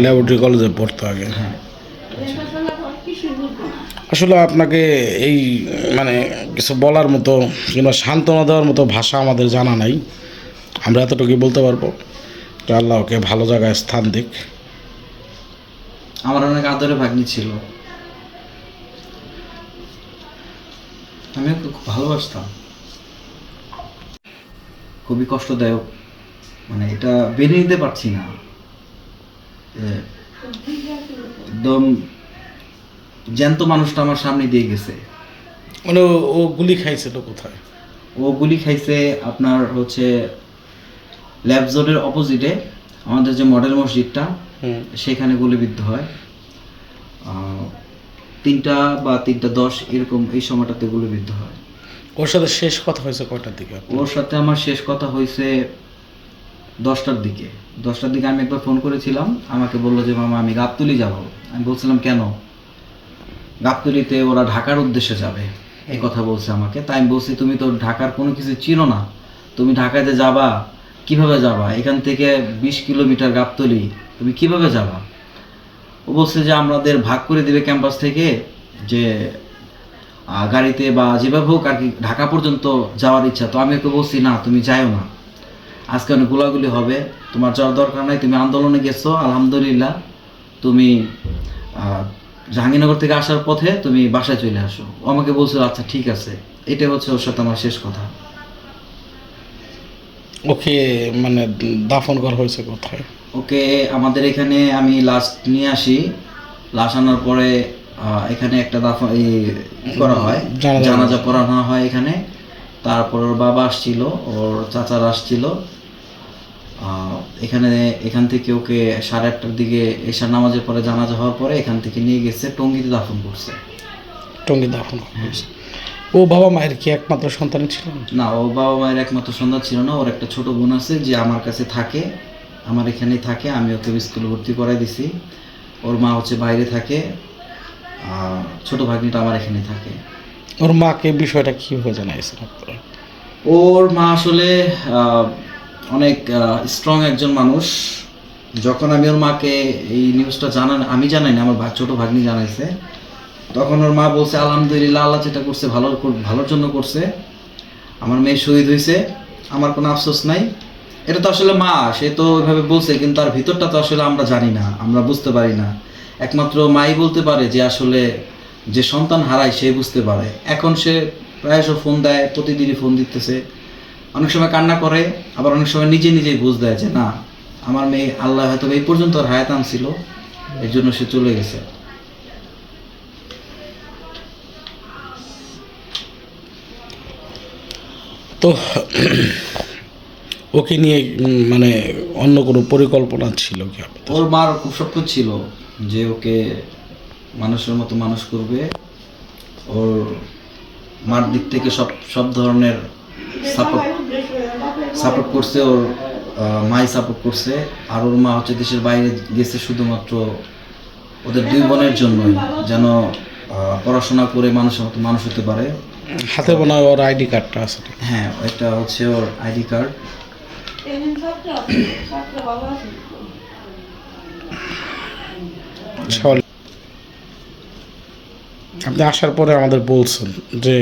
Laboratory কলেজে পড়তো আগে হ্যাঁ। আসলে আপনাকে এই মানে কিছু বলার মতো কিংবা সান্ত্বনা দেওয়ার মতো ভাষা আমাদের জানা নাই। আমরা এতটুকুই বলতে পারব যে আল্লাহ ওকে ভালো জায়গায় স্থান দিক। আমার অনেক আদরে ভাগ্নি ছিল। আমি খুব ভালোবাসতাম। খুবই কষ্টদায়ক। মানে এটা বেড়ে নিতে পারছি না। একদম জ্যান্ত মানুষটা আমার সামনে দিয়ে গেছে। মানে ও- গুলি খাইছিল কোথায়? ও গুলি খাইছে আপনার হচ্ছে ল্যাব জোনের অপোজিটে আমাদের যে মডেল মসজিদটা সেখানে গুলিবিদ্ধ হয়। তিনটা বা তিনটা দশ এরকম এই সময়টাতে গুলিবিদ্ধ হয়। ওর সাথে শেষ কথা হয়েছে কয়টার দিকে? ওর সাথে আমার শেষ কথা হয়েছে দশটার দিকে। দশটার দিকে আমি একবার ফোন করেছিলাম আমাকে বলল যে মামা আমি গাবতুলি যাব। আমি বলছিলাম কেন? গাবতুলিতে ওরা ঢাকার উদ্দেশ্যে যাবে এই কথা বলছে আমাকে। তাই আমি বলছি তুমি তো ঢাকার কোনো কিছু চিনো না। তুমি ঢাকাতে যাবা কীভাবে যাবা? এখান থেকে বিশ কিলোমিটার গাবতলি তুমি কীভাবে যাবা? ও বলছে যে আমাদের ভাগ করে দিবে ক্যাম্পাস থেকে যে গাড়িতে বা যেভাবে হোক আর কি ঢাকা পর্যন্ত যাওয়ার ইচ্ছা। তো আমি ওকে বলছি না তুমি যাইও না। আজকে অনেক গোলাগুলি হবে। তোমার যাওয়ার দরকার নাই তুমি আন্দোলনে গেছো আলহামদুলিল্লাহ। তুমি জাহাঙ্গীরনগর থেকে আসার পথে তুমি বাসায় চলে আসো। ও আমাকে বলছিল আচ্ছা ঠিক আছে। এটাই হচ্ছে ওর সাথে আমার শেষ কথা। ওকে মানে দাফন করা হয়েছে কোথায়? ওকে আমাদের এখানে আমি লাশ নিয়ে আসি। লাশ আনার পরে এখানে একটা দাফন এই করা হয়। জানাজা। পড়ানো হয় এখানে। তারপর ওর বাবা আসছিল ওর চাচারা আসছিল। এখানে এখান থেকে ওকে সাড়ে আটটার দিকে এশার নামাজের পরে জানাজা হওয়ার পরে এখান থেকে নিয়ে গেছে টঙ্গিতে দাফন করছে। টঙ্গি দাফন করা ও বাবা মায়ের কি একমাত্র সন্তান ছিল? না ও বাবা মায়ের একমাত্র সন্তান ছিল না ওর একটা ছোট বোন আছে যে আমার কাছে থাকে আমার এখানেই থাকে আমি ওকে স্কুলে ভর্তি করাই দিছি। ওর মা হচ্ছে বাইরে থাকে আর ছোট ভাগ্নিটা আমার এখানে থাকে। ওর মাকে বিষয়টা কীভাবে জানাইছেন ওর মা আসলে অনেক স্ট্রং একজন মানুষ। যখন আমি ওর মাকে এই নিউজটা জানান, আমি জানাই না, আমার ছোট ভাগ্নি জানাইছে। তখন ওর মা বলছে, আলহামদুলিল্লাহ, আল্লাহ যেটা করছে, ভালো ভালোর জন্য করছে। আমার মেয়ে শহীদ হয়েছে আমার কোনো আফসোস নাই। এটা তো আসলে মা, সে তো ওইভাবে বলছে, কিন্তু তার ভিতরটা তো আসলে আমরা জানি না, আমরা বুঝতে পারি না। একমাত্র মাই বলতে পারে যে আসলে যে সন্তান হারায়, সে বুঝতে পারে। এখন সে প্রায়শ ফোন দেয়, প্রতিদিনই ফোন দিতেছে। অনেক সময় কান্না করে আবার অনেক সময় নিজে নিজেই বুঝ দেয় যে না আমার মেয়ে আল্লাহ হয়তো এই পর্যন্ত ওর ছিল এর জন্য সে চলে গেছে। তো ওকে নিয়ে মানে অন্য কোনো পরিকল্পনা ছিল কি ওর মার খুব স্বপ্ন ছিল যে ওকে মানুষের মতো মানুষ করবে। ওর মার দিক থেকে সব সব ধরনের সাপোর্ট সাপোর্ট করছে ওর মাই সাপোর্ট করছে। আর ওর মা হচ্ছে দেশের বাইরে গেছে শুধুমাত্র ওদের দুই বোনের জন্যই যেন পড়াশোনা করে মানুষের মতো মানুষ হতে পারে। হাতে বোনা ওর আইডি কার্ডটা আছে হ্যাঁ এটা হচ্ছে ওর আইডি কার্ড। আপনি আসার পরে আমাদের বলছেন যে